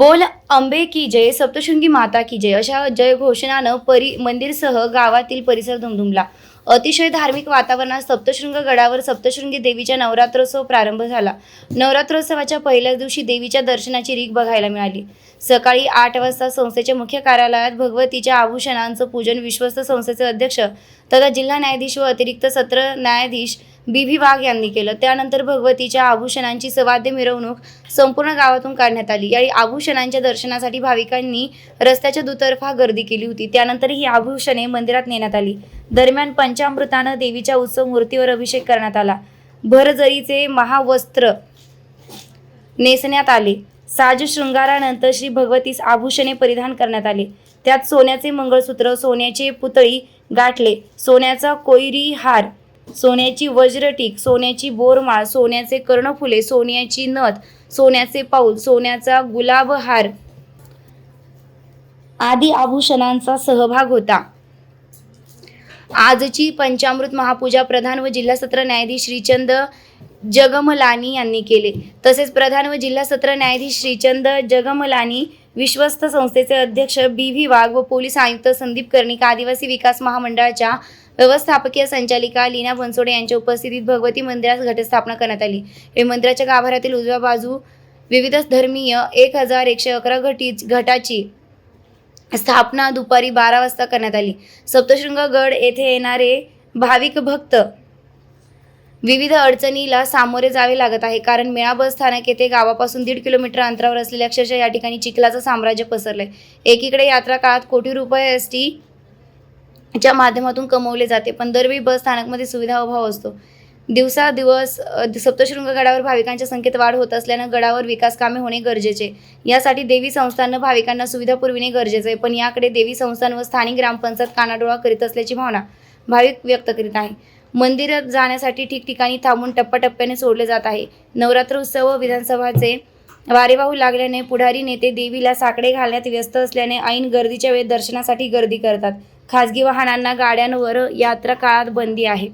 बोल अंबे की जय सप्तशृंगी माता की जय अशा जय घोषणानं परी मंदिरसह गावातील परिसर धुमधुमला. अतिशय धार्मिक वातावरणात सप्तशृंग गडावर सप्तशृंगी देवीच्या नवरात्रोत्सव प्रारंभ झाला. नवरात्रोत्सवाच्या पहिल्याच दिवशी देवीच्या दर्शनाची रीक बघायला मिळाली. सकाळी आठ वाजता संस्थेच्या मुख्य कार्यालयात भगवतीच्या आभूषणांचं पूजन विश्वस्त संस्थेचे अध्यक्ष तथा जिल्हा न्यायाधीश व अतिरिक्त सत्र न्यायाधीश बी व्ही वाघ यांनी केलं. त्यानंतर भगवतीच्या आभूषणांची सवाद्य मिरवणूक संपूर्ण गावातून काढण्यात आली. यावेळी आभूषणांच्या दर्शनासाठी भाविकांनी रस्त्याच्या दुतर्फा गर्दी केली होती. त्यानंतर ही आभूषणे मंदिरात नेण्यात आली. दरम्यान पंचामृतानं देवीच्या उत्सव मूर्तीवर अभिषेक करण्यात आला. भरजरीचे महावस्त्र नेसण्यात आले. साज शृंगारानंतर श्री भगवतीस आभूषणे परिधान करण्यात आले. त्यात सोन्याचे मंगळसूत्र सोन्याचे पुतळी गाठले. सोन्याचा कोयरी हार सोन्याची वज्रटीक सोन्याची बोरमाळ सोन्याचे कर्णफुले सोन्याची नथ सोन्याचे पाऊल सोन्याचा गुलाबहार आदी आभूषणांचा सहभाग होता. आजची पंचामृत महापूजा प्रधान व जिल्हा सत्र न्यायाधीश श्रीचंद जगमलानी यांनी केले. तसेच प्रधान व जिल्हा सत्र न्यायाधीश श्रीचंद जगमलानी विश्वस्त संस्थेचे अध्यक्ष बी व्ही वाघ व पोलीस आयुक्त संदीप कर्णिक आदिवासी विकास महामंडळाच्या व्यवस्थापकीय संचालिका लीना बनसोडे यांच्या उपस्थितीत भगवती मंदिरात घटस्थापना करण्यात आली. हे मंदिराच्या गाभाऱ्यातील उजव्या बाजू विविध धर्मीय एक हजार एकशे अकरा घटी घटाची स्थापना दुपारी बारा वाजता करण्यात आली. सप्तशृंग गड येथे येणारे भाविक भक्त विविध अडचणीला सामोरे जावे लागत आहे. कारण मेळा बस स्थानक येथे गावापासून दीड किलोमीटर अंतरावर असलेल्या अक्षरशः या ठिकाणी चिखलाचं साम्राज्य पसरलंय. एकीकडे यात्रा काळात कोटी रुपये एस टी च्या माध्यमातून कमवले जाते. पण दरवेळी बस स्थानकमध्ये सुविधा अभाव असतो. दिवसादिवस सप्तशृंग गडावर भाविकांच्या संख्येत वाढ होत असल्यानं गडावर विकास कामे होणे गरजेचे. यासाठी देवी संस्थानं भाविकांना सुविधा पुरविणे गरजेचे आहे पण याकडे देवी संस्थान व स्थानिक ग्रामपंचायत कानाडोळा करीत असल्याची भावना भाविक व्यक्त करीत आहे. मंदिरात जाण्यासाठी ठिकठिकाणी थांबून टप्प्याटप्प्याने सोडले जात आहे. नवरात्र उत्सव व विधानसभाचे वारेवाहू लागल्याने पुढारी नेते देवीला साकडे घालण्यात व्यस्त असल्याने ऐन गर्दीच्या वेळेत दर्शनासाठी गर्दी करतात. खाजगी वाहनांना गाड्यांवर यात्रा काळात बंदी आहेत